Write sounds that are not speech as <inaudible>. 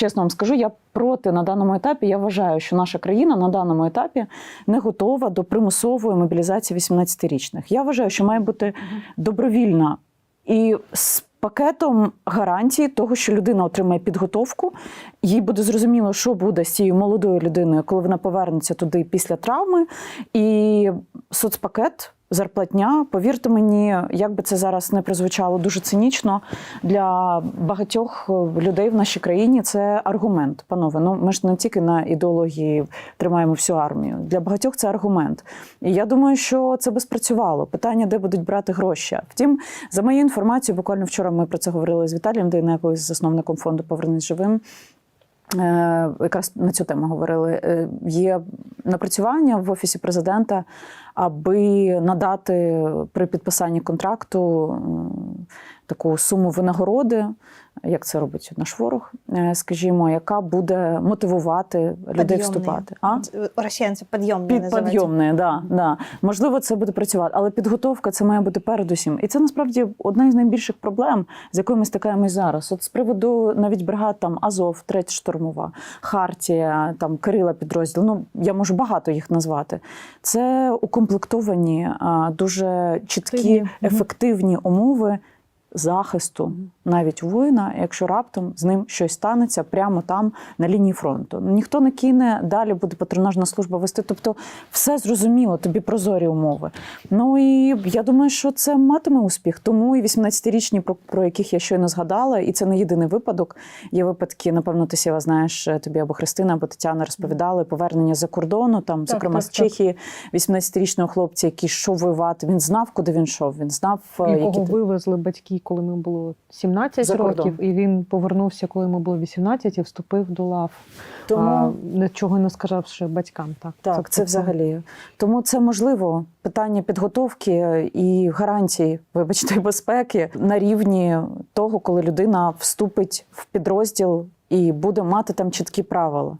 чесно вам скажу, я проти на даному етапі. Я вважаю, що наша країна на даному етапі не готова до примусової мобілізації 18-річних. Я вважаю, що має бути добровільна і з пакетом гарантій того, що людина отримає підготовку, їй буде зрозуміло, що буде з цією молодою людиною, коли вона повернеться туди після травми. І соцпакет. Зарплатня, повірте мені, як би це зараз не прозвучало дуже цинічно для багатьох людей в нашій країні. Це аргумент. Панове, ну ми ж не тільки на ідеології тримаємо всю армію. Для багатьох це аргумент. І я думаю, що це би спрацювало. Питання, де будуть брати гроші. Втім, за моєю інформацією, буквально вчора ми про це говорили з Віталієм Дейнекою, з засновником фонду Повернись живим. Е, Якраз на цю тему говорили. Е, Є напрацювання в офісі президента, аби надати при підписанні контракту таку суму винагороди, як це робить наш ворог, е, скажімо, яка буде мотивувати людей Подъемные. вступати. А? У россиян це підйомні Під підйомне, да, да. Можливо, це буде працювати, але підготовка це має бути передусім. І це насправді одна із найбільших проблем, з якою ми стикаємось зараз. От з приводу навіть бригад там Азов, третя штурмова, Хартія, там Кирила підрозділ. Ну я можу багато їх назвати. Це укомплектовані дуже чіткі. Ефективні умови. Захисту навіть воїна, якщо раптом з ним щось станеться прямо там на лінії фронту. Ну, Ніхто не кине, далі буде патронажна служба вести. Тобто, все зрозуміло, тобі прозорі умови. Ну і я думаю, що це матиме успіх. Тому і 18-річні, про, про яких я щойно згадала, і це не єдиний випадок. Є випадки, напевно, ти Сєва, знаєш, тобі або Христина, або Тетяна розповідали повернення за кордону, там, зокрема, так, з. Чехії, 18-річного хлопця, який йшов воювати. Він знав, куди він йшов. Він знав, е, Якого які вивезли батьки, коли йому було 17 За кордон. років, і він повернувся, коли йому було 18, і вступив до лав, Тому- а, нічого не сказавши батькам. Так, Так, це взагалі. Тому це можливо питання підготовки і гарантій, вибачте, <laughs> безпеки на рівні того, коли людина вступить в підрозділ і буде мати там чіткі правила.